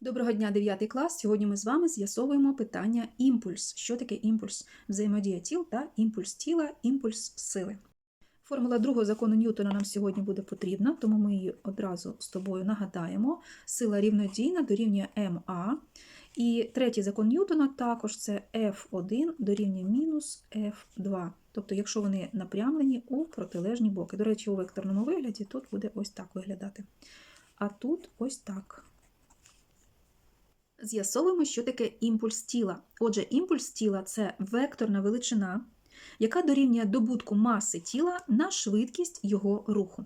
Доброго дня, 9 клас. Сьогодні ми з вами з'ясовуємо питання імпульс. Що таке імпульс? Взаємодія тіл та імпульс тіла, імпульс сили. Формула другого закону Ньютона нам сьогодні буде потрібна, тому ми її одразу з тобою нагадаємо. Сила рівнодійна дорівнює МА. І третій закон Ньютона також це F1 дорівнює мінус F2. Тобто, якщо вони напрямлені у протилежні боки. До речі, у векторному вигляді тут буде ось так виглядати. А тут ось так. З'ясовуємо, що таке імпульс тіла. Отже, імпульс тіла це векторна величина, яка дорівнює добутку маси тіла на швидкість його руху.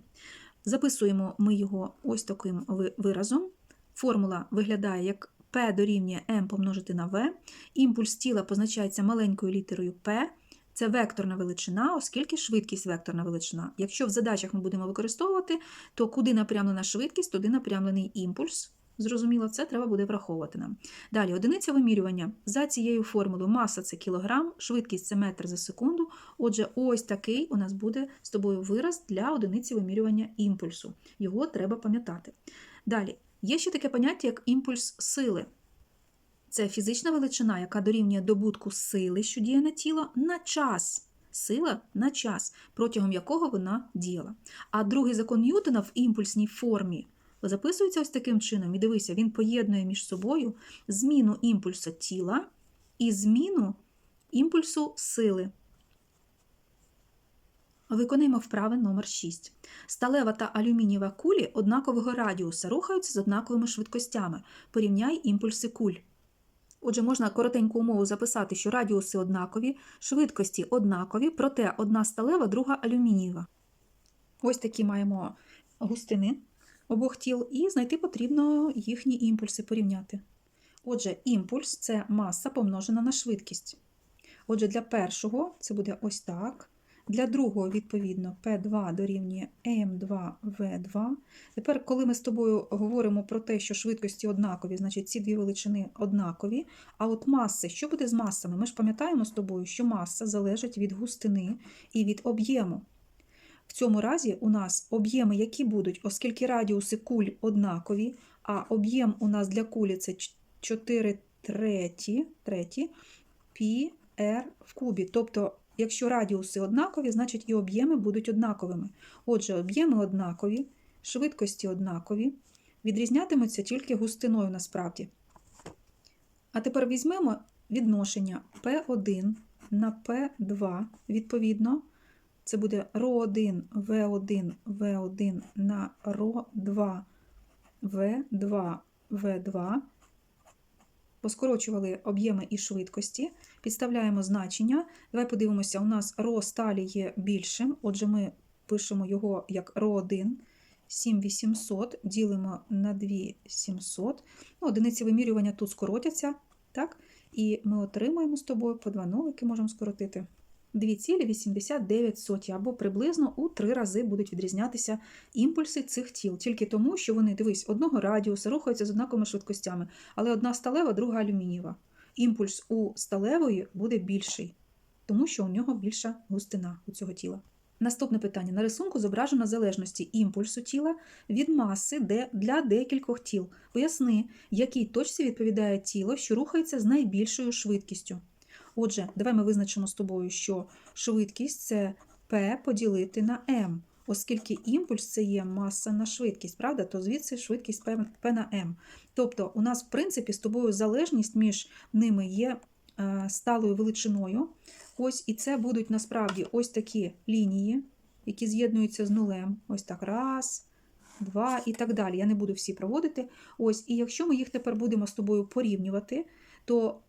Записуємо ми його ось таким виразом. Формула виглядає як P дорівнює m помножити на v. Імпульс тіла позначається маленькою літерою P. Це векторна величина, оскільки швидкість векторна величина. Якщо в задачах ми будемо використовувати, то куди напрямлена швидкість, туди напрямлений імпульс. Зрозуміло, це треба буде враховувати нам. Далі, одиниця вимірювання. За цією формулою маса це кілограм, швидкість це метр за секунду. Отже, ось такий у нас буде з тобою вираз для одиниці вимірювання імпульсу. Його треба пам'ятати. Далі, є ще таке поняття, як імпульс сили. Це фізична величина, яка дорівнює добутку сили, що діє на тіло, на час. Сила на час, протягом якого вона діяла. А другий закон Ньютона в імпульсній формі записується ось таким чином. І дивися, він поєднує між собою зміну імпульсу тіла і зміну імпульсу сили. Виконуємо вправи номер 6. Сталева та алюмінієва кулі однакового радіуса рухаються з однаковими швидкостями. Порівняй імпульси куль. Отже, можна коротеньку умову записати, що радіуси однакові, швидкості однакові, проте одна сталева, друга алюмінієва. Ось такі маємо густини обох тіл, і знайти потрібно їхні імпульси порівняти. Отже, імпульс це маса помножена на швидкість. Отже, для першого це буде ось так. Для другого, відповідно, P2 дорівнює M2V2. Тепер, коли ми з тобою говоримо про те, що швидкості однакові, значить ці дві величини однакові. А от маси, що буде з масами? Ми ж пам'ятаємо з тобою, що маса залежить від густини і від об'єму. В цьому разі у нас об'єми, які будуть, оскільки радіуси куль однакові, а об'єм у нас для кулі це 4 треті, треті пі r в кубі. Тобто, якщо радіуси однакові, значить і об'єми будуть однаковими. Отже, об'єми однакові, швидкості однакові, відрізнятимуться тільки густиною насправді. А тепер візьмемо відношення P1 на P2 відповідно. Це буде РО1, В1, В1 на РО2, В2, В2. Поскорочували об'єми і швидкості, підставляємо значення. Давай подивимося, у нас ро сталі є більшим, отже, ми пишемо його як ро1, 7800, ділимо на 2700. Ну, Одиниці вимірювання тут скоротяться, так? і ми отримаємо з тобою по два нолики можемо скоротити. 2,89 або приблизно у три рази будуть відрізнятися імпульси цих тіл, тільки тому, що вони, дивись, одного радіуса рухаються з однаковими швидкостями, але одна сталева, друга алюмінієва. Імпульс у сталевої буде більший, тому що у нього більша густина у цього тіла. Наступне питання. На рисунку зображено залежності імпульсу тіла від маси де- для декількох тіл. Поясни, якій точці відповідає тіло, що рухається з найбільшою швидкістю. Отже, давай ми визначимо з тобою, що швидкість це P поділити на m. Оскільки імпульс це є маса на швидкість, правда, то звідси швидкість P на m. Тобто, у нас, в принципі, з тобою залежність між ними є е, сталою величиною. Ось, і це будуть насправді ось такі лінії, які з'єднуються з нулем. Ось так, раз, два і так далі. Я не буду всі проводити. Ось, і якщо ми їх тепер будемо з тобою порівнювати, то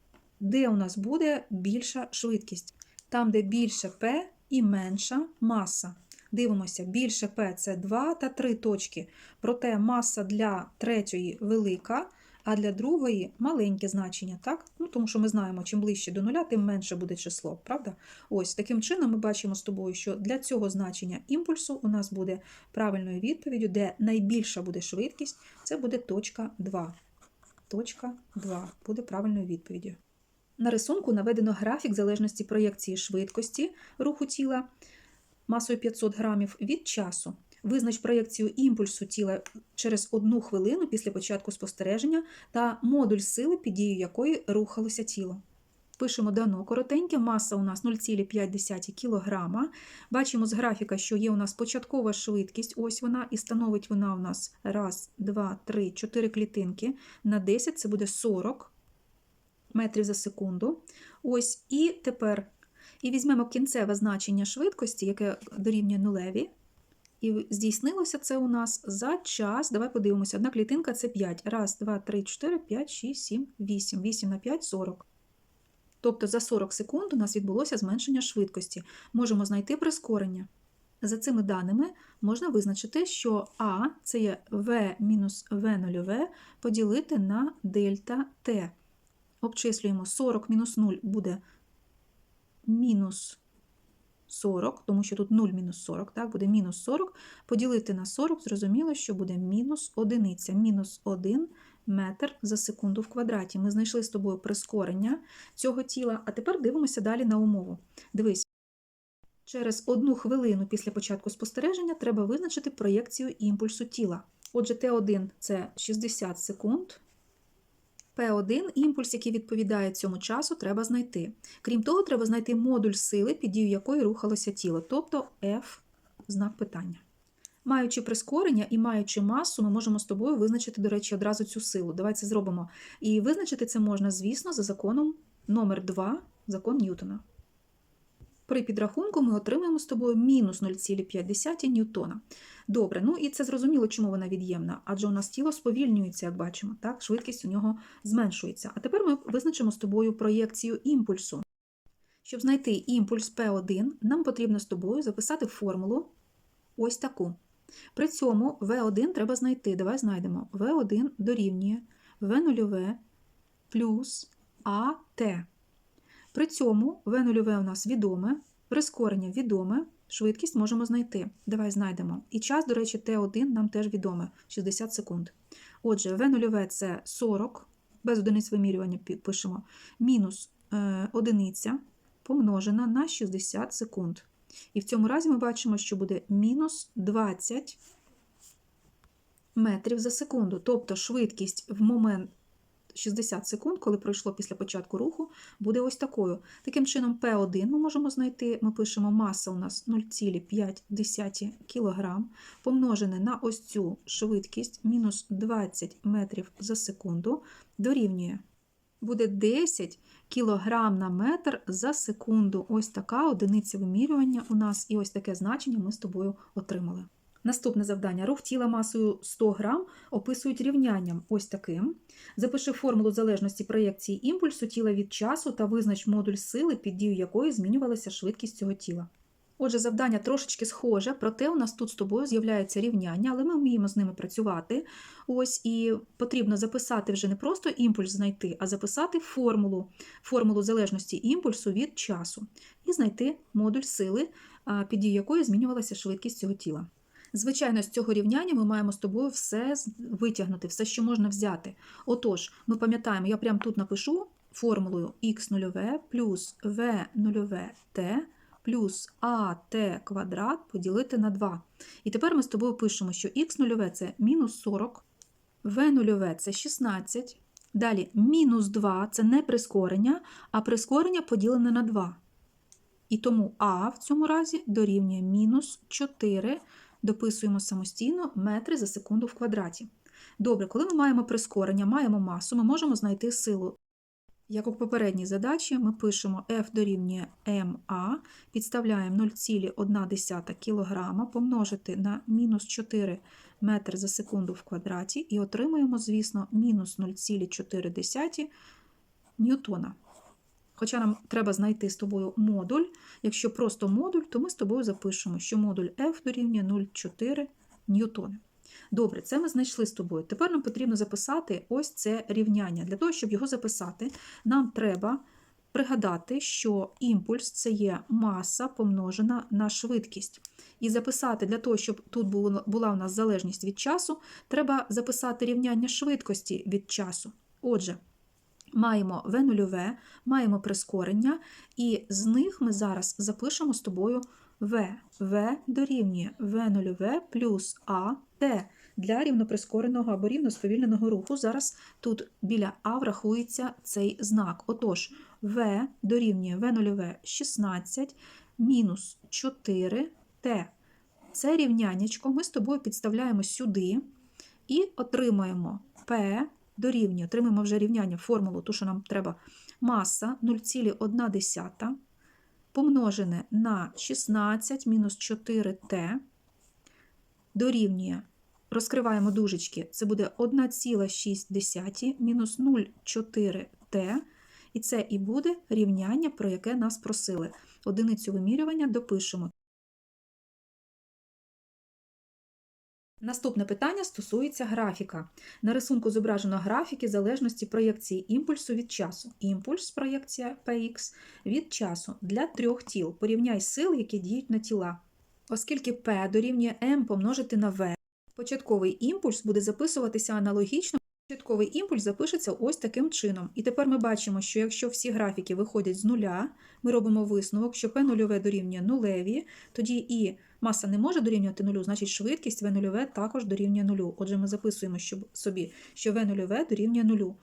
де у нас буде більша швидкість? Там, де більше P і менша маса. Дивимося, більше P це 2 та 3 точки. Проте маса для третьої велика, а для другої маленьке значення, так? Ну, тому що ми знаємо, чим ближче до нуля, тим менше буде число, правда? Ось таким чином ми бачимо з тобою, що для цього значення імпульсу у нас буде правильною відповіддю, де найбільша буде швидкість, це буде точка 2. Точка 2 буде правильною відповіддю. На рисунку наведено графік залежності проєкції швидкості руху тіла масою 500 грамів від часу. Визнач проєкцію імпульсу тіла через одну хвилину після початку спостереження та модуль сили, під дією якої рухалося тіло. Пишемо дано коротеньке, маса у нас 0,5 кг. Бачимо з графіка, що є у нас початкова швидкість, ось вона, і становить вона у нас 1, 2, 3, 4 клітинки. На 10 це буде 40 метрів за секунду. Ось, і тепер і візьмемо кінцеве значення швидкості, яке дорівнює нулеві. І здійснилося це у нас за час. Давай подивимося. Одна клітинка це 5. Раз, два, три, 4, 5, 6, 7, 8. 8 на 5 40. Тобто за 40 секунд у нас відбулося зменшення швидкості. Можемо знайти прискорення. За цими даними можна визначити, що А це є V мінус V0V поділити на дельта T. Обчислюємо 40 мінус 0 буде мінус 40, тому що тут 0 мінус 40, так, буде мінус 40. Поділити на 40, зрозуміло, що буде мінус одиниця. Мінус 1 метр за секунду в квадраті. Ми знайшли з тобою прискорення цього тіла, а тепер дивимося далі на умову. Дивись. Через одну хвилину після початку спостереження треба визначити проєкцію імпульсу тіла. Отже, Т1 це 60 секунд. П1 імпульс, який відповідає цьому часу, треба знайти. Крім того, треба знайти модуль сили, під дію якої рухалося тіло, тобто F знак питання. Маючи прискорення і маючи масу, ми можемо з тобою визначити, до речі, одразу цю силу. Давай це зробимо. І визначити це можна, звісно, за законом номер 2 закон Ньютона. При підрахунку ми отримаємо з тобою мінус 0,5 ньютона. Добре, ну і це зрозуміло, чому вона від'ємна, адже у нас тіло сповільнюється, як бачимо, так? швидкість у нього зменшується. А тепер ми визначимо з тобою проєкцію імпульсу. Щоб знайти імпульс P1, нам потрібно з тобою записати формулу ось таку. При цьому V1 треба знайти. Давай знайдемо. V1 дорівнює V0 плюс AT. При цьому V0 у нас відоме, прискорення відоме, швидкість можемо знайти. Давай знайдемо. І час, до речі, T1 нам теж відоме 60 секунд. Отже, V0 це 40, без одиниць вимірювання пишемо, мінус е, одиниця помножена на 60 секунд. І в цьому разі ми бачимо, що буде мінус 20 метрів за секунду. Тобто швидкість в момент 60 секунд, коли пройшло після початку руху, буде ось такою. Таким чином, P1 ми можемо знайти, ми пишемо маса у нас 0,5 кг, помножене на ось цю швидкість мінус 20 метрів за секунду, дорівнює. Буде 10 кг на метр за секунду. Ось така одиниця вимірювання у нас, і ось таке значення ми з тобою отримали. Наступне завдання: рух тіла масою 100 грам описують рівнянням ось таким. Запиши формулу залежності проєкції імпульсу тіла від часу та визнач модуль сили, під дію якої змінювалася швидкість цього тіла. Отже, завдання трошечки схоже, проте у нас тут з тобою з'являються рівняння, але ми вміємо з ними працювати. Ось і потрібно записати вже не просто імпульс знайти, а записати формулу, формулу залежності імпульсу від часу, і знайти модуль сили, під дію якої змінювалася швидкість цього тіла. Звичайно, з цього рівняння ми маємо з тобою все витягнути, все, що можна взяти. Отож, ми пам'ятаємо, я прямо тут напишу формулою х0 плюс v0t плюс АТ квадрат поділити на 2. І тепер ми з тобою пишемо, що х0 це мінус 40, v0 це 16. Далі мінус 2 це не прискорення, а прискорення поділене на 2. І тому А в цьому разі дорівнює мінус 4 дописуємо самостійно метри за секунду в квадраті. Добре, коли ми маємо прискорення, маємо масу, ми можемо знайти силу. Як у попередній задачі, ми пишемо F дорівнює МА, підставляємо 0,1 кг помножити на мінус 4 метри за секунду в квадраті і отримуємо, звісно, мінус 0,4 ньютона. Хоча нам треба знайти з тобою модуль. Якщо просто модуль, то ми з тобою запишемо, що модуль F дорівнює 0,4 ньютони. Добре, це ми знайшли з тобою. Тепер нам потрібно записати ось це рівняння. Для того, щоб його записати, нам треба пригадати, що імпульс це є маса помножена на швидкість. І записати для того, щоб тут була у нас залежність від часу, треба записати рівняння швидкості від часу. Отже, маємо V0, маємо прискорення, і з них ми зараз запишемо з тобою В. В дорівнює В0В плюс АТ для рівноприскореного або рівносповільненого руху. Зараз тут біля А врахується цей знак. Отож, В дорівнює В0В 16 мінус 4Т. Це рівняннячко ми з тобою підставляємо сюди і отримаємо P дорівнює, отримаємо вже рівняння, формулу, ту, що нам треба, маса 0,1 помножене на 16 мінус 4Т дорівнює, розкриваємо дужечки, це буде 1,6 мінус 0,4Т, і це і буде рівняння, про яке нас просили. Одиницю вимірювання допишемо. Наступне питання стосується графіка. На рисунку зображено графіки залежності проєкції імпульсу від часу. Імпульс, проєкція Px, від часу для трьох тіл. Порівняй сил, які діють на тіла. Оскільки P дорівнює m помножити на V, початковий імпульс буде записуватися аналогічно. Початковий імпульс запишеться ось таким чином. І тепер ми бачимо, що якщо всі графіки виходять з нуля, ми робимо висновок, що P нульове дорівнює нулеві, тоді і маса не може дорівнювати нулю, значить швидкість V нульове також дорівнює нулю. Отже, ми записуємо собі, що V нульове дорівнює нулю.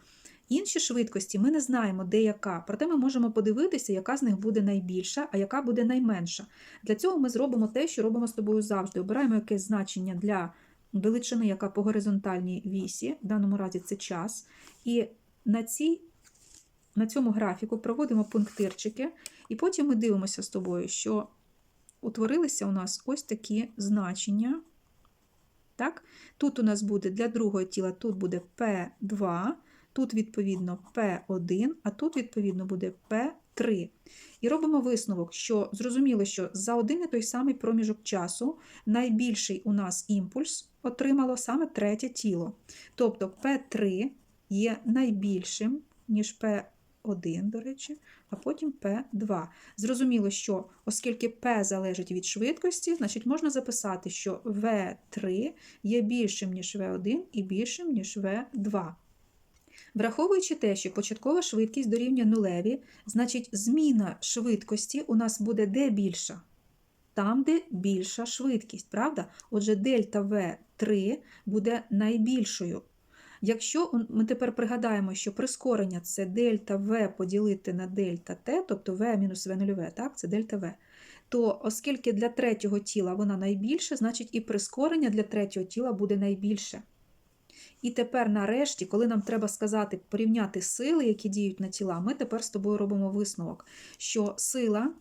Інші швидкості ми не знаємо, де яка, проте ми можемо подивитися, яка з них буде найбільша, а яка буде найменша. Для цього ми зробимо те, що робимо з тобою завжди. Обираємо якесь значення для величини, яка по горизонтальній вісі, в даному разі це час. І на, цій, на цьому графіку проводимо пунктирчики, і потім ми дивимося з тобою, що утворилися у нас ось такі значення. Так? Тут у нас буде для другого тіла, тут буде P2, тут, відповідно, P1, а тут, відповідно, буде P3. І робимо висновок, що зрозуміло, що за один і той самий проміжок часу найбільший у нас імпульс отримало саме третє тіло. Тобто P3 є найбільшим, ніж P1, до речі, а потім P2. Зрозуміло, що оскільки P залежить від швидкості, значить можна записати, що V3 є більшим, ніж V1 і більшим, ніж V2. Враховуючи те, що початкова швидкість дорівнює нулеві, значить зміна швидкості у нас буде де більша? Там, де більша швидкість, правда? Отже, дельта V3 буде найбільшою. Якщо ми тепер пригадаємо, що прискорення це дельта V поділити на дельта T, тобто V мінус V нульове, так, це дельта V, то оскільки для третього тіла вона найбільша, значить і прискорення для третього тіла буде найбільше. І тепер, нарешті, коли нам треба сказати, порівняти сили, які діють на тіла, ми тепер з тобою робимо висновок, що сила,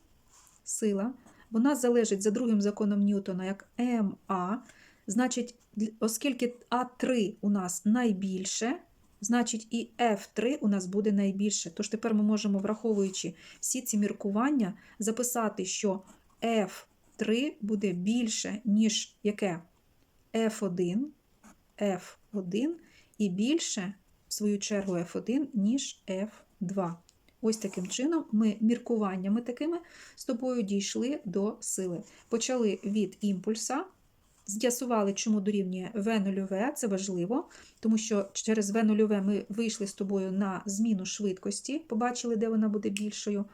сила вона залежить за другим законом Ньютона як МА. Значить, оскільки А3 у нас найбільше, значить і F3 у нас буде найбільше. Тож тепер ми можемо, враховуючи всі ці міркування, записати, що F3 буде більше, ніж яке? F1, F1 і більше, в свою чергу, F1, ніж F2. Ось таким чином ми міркуваннями такими з тобою дійшли до сили. Почали від імпульса, з'ясували, чому дорівнює V0, це важливо, тому що через V0 ми вийшли з тобою на зміну швидкості, побачили, де вона буде більшою.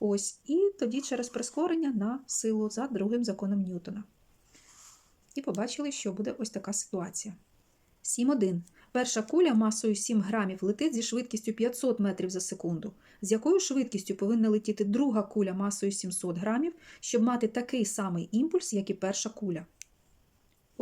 Ось, і тоді через прискорення на силу за другим законом Ньютона. І побачили, що буде ось така ситуація. 7.1. Перша куля масою 7 грамів летить зі швидкістю 500 метрів за секунду. З якою швидкістю повинна летіти друга куля масою 700 грамів, щоб мати такий самий імпульс, як і перша куля?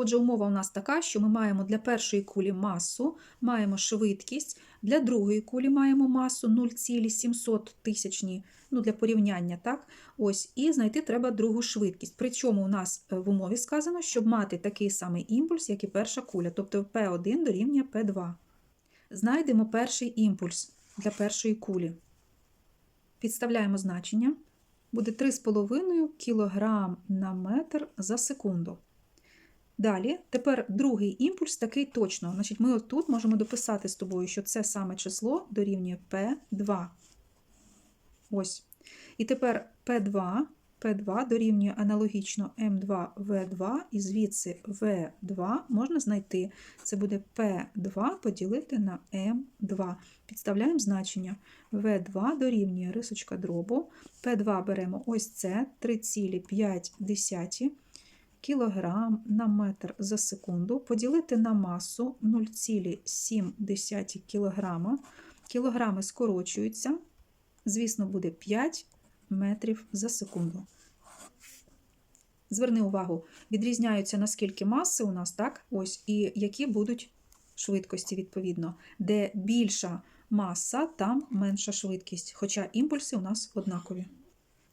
Отже, умова у нас така, що ми маємо для першої кулі масу, маємо швидкість, для другої кулі маємо масу 0,700 тисячні, ну для порівняння, так? Ось, і знайти треба другу швидкість. Причому у нас е, в умові сказано, щоб мати такий самий імпульс, як і перша куля, тобто P1 дорівнює P2. Знайдемо перший імпульс для першої кулі. Підставляємо значення. Буде 3,5 кг на метр за секунду. Далі, тепер другий імпульс такий точно. Значить, ми отут можемо дописати з тобою, що це саме число дорівнює P2. Ось. І тепер P2 P2 дорівнює аналогічно М2В2, і звідси В2 можна знайти. Це буде P2 поділити на М2. Підставляємо значення. В2 дорівнює рисочка дробу. P2 беремо ось це 3,5 кілограм на метр за секунду. Поділити на масу 0,7 кілограма. Кілограми скорочуються. Звісно, буде 5 метрів за секунду. Зверни увагу, відрізняються наскільки маси у нас, так? Ось, і які будуть швидкості, відповідно. Де більша маса, там менша швидкість, хоча імпульси у нас однакові.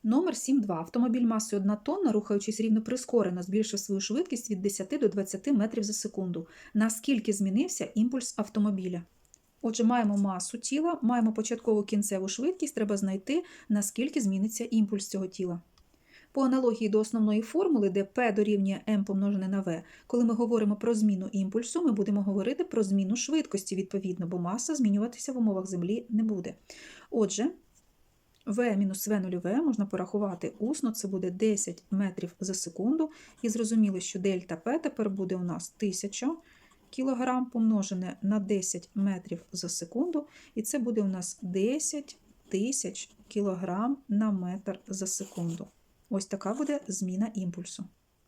Номер 7.2. Автомобіль масою 1 тонна, рухаючись рівно прискорено, збільшив свою швидкість від 10 до 20 метрів за секунду. Наскільки змінився імпульс автомобіля? Отже, маємо масу тіла, маємо початкову кінцеву швидкість, треба знайти, наскільки зміниться імпульс цього тіла. По аналогії до основної формули, де P дорівнює m помножене на v, коли ми говоримо про зміну імпульсу, ми будемо говорити про зміну швидкості, відповідно, бо маса змінюватися в умовах Землі не буде. Отже, v мінус v нульове можна порахувати усно, це буде 10 метрів за секунду. І зрозуміло, що дельта P тепер буде у нас 1000 кілограм помножене на 10 метрів за секунду, і це буде у нас 10 тисяч кілограм на метр за секунду. Ось така буде зміна імпульсу.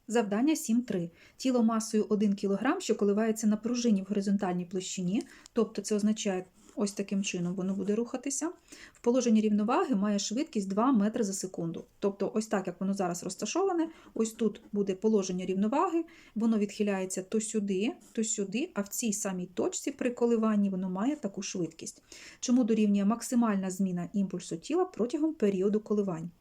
Завдання 7.3. Тіло масою 1 кг, що коливається на пружині в горизонтальній площині, тобто це означає ось таким чином воно буде рухатися. В положенні рівноваги має швидкість 2 метри за секунду. Тобто, ось так, як воно зараз розташоване, ось тут буде положення рівноваги, воно відхиляється то сюди, то сюди, а в цій самій точці при коливанні воно має таку швидкість. Чому дорівнює максимальна зміна імпульсу тіла протягом періоду коливань?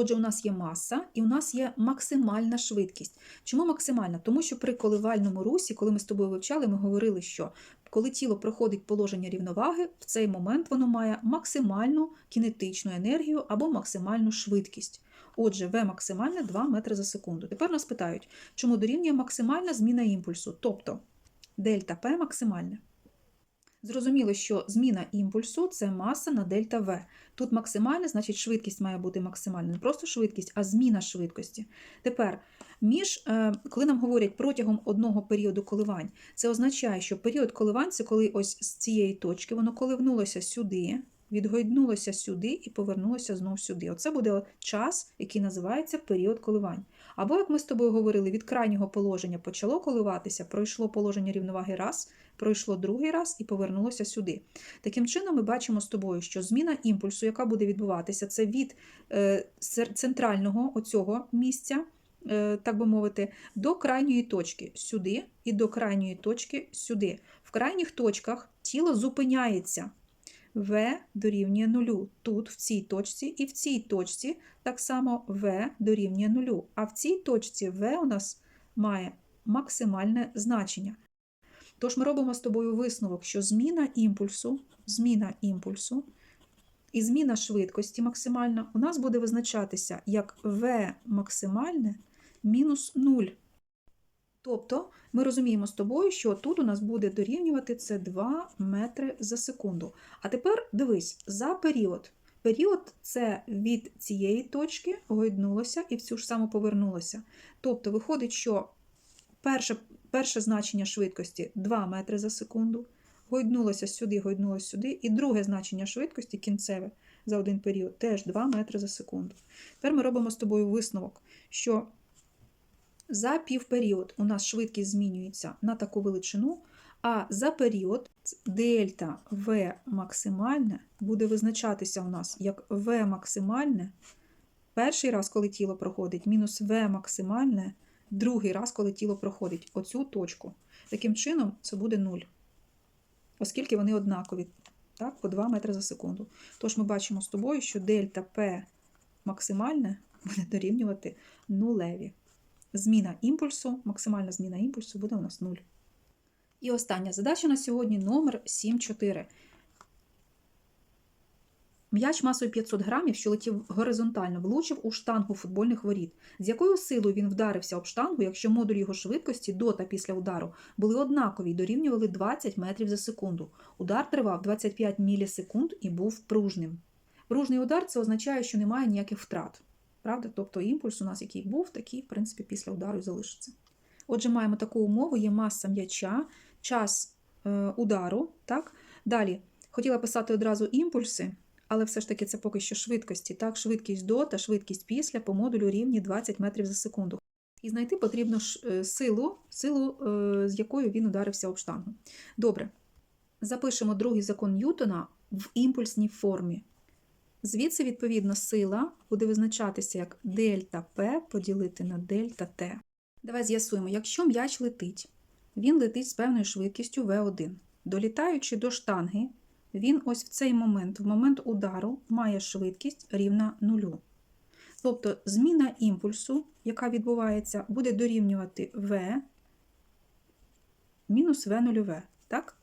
Отже, у нас є маса і у нас є максимальна швидкість. Чому максимальна? Тому що при коливальному русі, коли ми з тобою вивчали, ми говорили, що коли тіло проходить положення рівноваги, в цей момент воно має максимальну кінетичну енергію або максимальну швидкість. Отже, В максимальне 2 метри за секунду. Тепер нас питають, чому дорівнює максимальна зміна імпульсу, тобто дельта П максимальне. Зрозуміло, що зміна імпульсу це маса на дельта В. Тут максимальна, значить швидкість має бути максимальна. Не просто швидкість, а зміна швидкості. Тепер, між, е, коли нам говорять протягом одного періоду коливань, це означає, що період коливань це коли ось з цієї точки воно коливнулося сюди, відгойднулося сюди і повернулося знов сюди. Оце буде час, який називається період коливань. Або, як ми з тобою говорили, від крайнього положення почало коливатися, пройшло положення рівноваги раз, пройшло другий раз і повернулося сюди. Таким чином, ми бачимо з тобою, що зміна імпульсу, яка буде відбуватися, це від е, центрального оцього місця, е, так би мовити, до крайньої точки сюди і до крайньої точки сюди. В крайніх точках тіло зупиняється. В дорівнює нулю. Тут, в цій точці, і в цій точці так само В дорівнює нулю. А в цій точці В у нас має максимальне значення. Тож ми робимо з тобою висновок, що зміна імпульсу, зміна імпульсу і зміна швидкості максимальна у нас буде визначатися як В максимальне мінус 0. Тобто ми розуміємо з тобою, що тут у нас буде дорівнювати це 2 метри за секунду. А тепер дивись, за період. Період це від цієї точки гойднулося і в цю ж саму повернулося. Тобто виходить, що перше, перше значення швидкості 2 метри за секунду, гойднулося сюди, гойднулося сюди, і друге значення швидкості кінцеве за один період теж 2 метри за секунду. Тепер ми робимо з тобою висновок, що за півперіод у нас швидкість змінюється на таку величину, а за період дельта В максимальне буде визначатися у нас як В максимальне. Перший раз, коли тіло проходить, мінус В максимальне, другий раз, коли тіло проходить оцю точку. Таким чином, це буде 0, оскільки вони однакові, так, по 2 метри за секунду. Тож ми бачимо з тобою, що дельта П максимальне буде дорівнювати нулеві. Зміна імпульсу, максимальна зміна імпульсу буде у нас 0. І остання задача на сьогодні номер 7.4. М'яч масою 500 грамів, що летів горизонтально, влучив у штангу футбольних воріт. З якою силою він вдарився об штангу, якщо модуль його швидкості до та після удару були однакові й дорівнювали 20 метрів за секунду. Удар тривав 25 мілісекунд і був пружним. Пружний удар це означає, що немає ніяких втрат. Правда? Тобто імпульс у нас, який був, такий, в принципі, після удару залишиться. Отже, маємо таку умову: є маса м'яча, час е, удару. Так? Далі хотіла писати одразу імпульси, але все ж таки це поки що швидкості. Так? Швидкість до та швидкість після по модулю рівні 20 метрів за секунду. І знайти потрібно е, силу, силу, е, з якою він ударився об штангу. Добре. Запишемо другий закон Ньютона в імпульсній формі. Звідси, відповідно, сила буде визначатися як дельта П поділити на дельта Т. Давай з'ясуємо, якщо м'яч летить, він летить з певною швидкістю V1. Долітаючи до штанги, він ось в цей момент, в момент удару, має швидкість рівна нулю. Тобто зміна імпульсу, яка відбувається, буде дорівнювати V мінус V нульове. Так?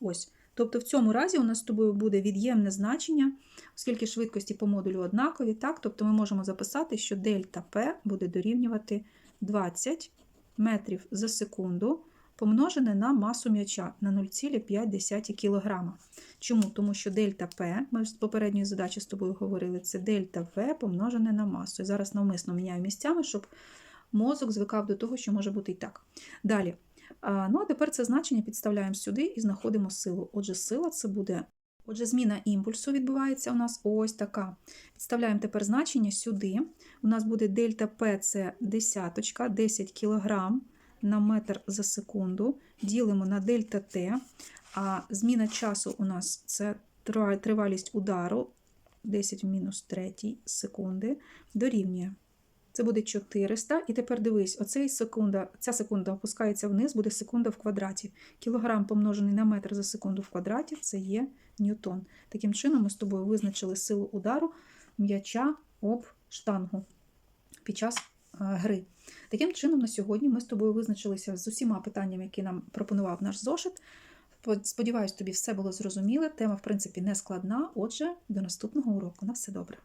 Ось. Тобто в цьому разі у нас з тобою буде від'ємне значення, оскільки швидкості по модулю однакові, так? тобто ми можемо записати, що дельта P буде дорівнювати 20 метрів за секунду помножене на масу м'яча на 0,5 кг. Чому? Тому що дельта P, ми з попередньої задачі з тобою говорили, це дельта V помножене на масу. І зараз навмисно міняю місцями, щоб мозок звикав до того, що може бути і так. Далі. Ну, а тепер це значення підставляємо сюди і знаходимо силу. Отже, сила це буде. Отже, зміна імпульсу відбувається у нас ось така. Підставляємо тепер значення сюди. У нас буде дельта П це десяточка, 10 кг на метр за секунду. Ділимо на дельта Т. А зміна часу у нас це тривалість удару 10 в мінус 3 секунди дорівнює. Це буде 400. І тепер дивись, оцей секунда, ця секунда опускається вниз, буде секунда в квадраті. Кілограм помножений на метр за секунду в квадраті це є ньютон. Таким чином, ми з тобою визначили силу удару м'яча об штангу під час е, гри. Таким чином, на сьогодні ми з тобою визначилися з усіма питаннями, які нам пропонував наш зошит. Сподіваюсь, тобі все було зрозуміле. Тема, в принципі, не складна. Отже, до наступного уроку. На все добре.